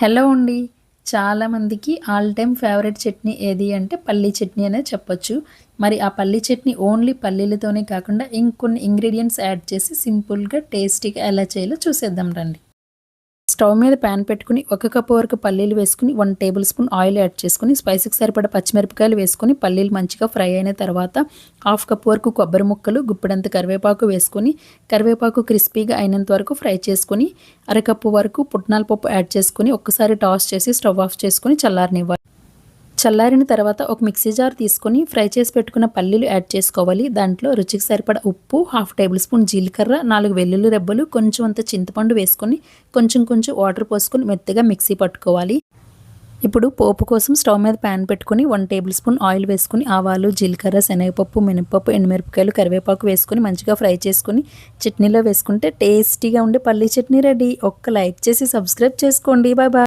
Hello అండి. చాలామందికి all time favourite chutney ఏది అంటే పల్లీ చట్నీ అనే చెప్పొచ్చు. మరి ఆ పల్లీ చట్నీ ఓన్లీ పల్లీలతోనే కాకుండా ఇంకొన్ని ఇంగ్రీడియంట్స్ యాడ్ చేసి సింపుల్గా టేస్టీగా ఎలా చేయాలో చూసేద్దాం రండి. స్టవ్ మీద ప్యాన్ పెట్టుకుని ఒక కప్పు వరకు పల్లీలు వేసుకుని one tablespoon oil add చేసుకుని స్పైసీకి సరిపడ పచ్చిమిరపకాయలు వేసుకుని పల్లీలు మంచిగా ఫ్రై అయిన తర్వాత హాఫ్ కప్ వరకు కొబ్బరి ముక్కలు గుప్పిడంత కరివేపాకు వేసుకొని కరివేపాకు క్రిస్పీగా అయినంత వరకు ఫ్రై చేసుకుని అరకప్పు వరకు పుట్నాల పప్పు యాడ్ చేసుకుని ఒక్కసారి టాస్ చేసి స్టవ్ ఆఫ్ చేసుకుని చల్లారనివ్వాలి. చల్లారిన తర్వాత ఒక మిక్సీ జార్ తీసుకొని ఫ్రై చేసి పెట్టుకున్న పల్లీలు యాడ్ చేసుకోవాలి. దాంట్లో రుచికి సరిపడ ఉప్పు హాఫ్ టేబుల్ స్పూన్ జీలకర్ర నాలుగు వెల్లుల్లి రెబ్బలు కొంచెం అంత చింతపండు వేసుకొని కొంచెం కొంచెం వాటర్ పోసుకొని మెత్తగా మిక్సీ పట్టుకోవాలి. ఇప్పుడు పోపు కోసం స్టవ్ మీద ప్యాన్ పెట్టుకుని వన్ టేబుల్ స్పూన్ ఆయిల్ వేసుకుని ఆవాలు జీలకర్ర శనగపప్పు మినపప్పు ఎండుమిరపకాయలు కరివేపాకు వేసుకుని మంచిగా ఫ్రై చేసుకుని చట్నీలో వేసుకుంటే టేస్టీగా ఉండే పల్లీ చట్నీ రెడీ. ఒక్క లైక్ చేసి సబ్స్క్రైబ్ చేసుకోండి. Bye bye.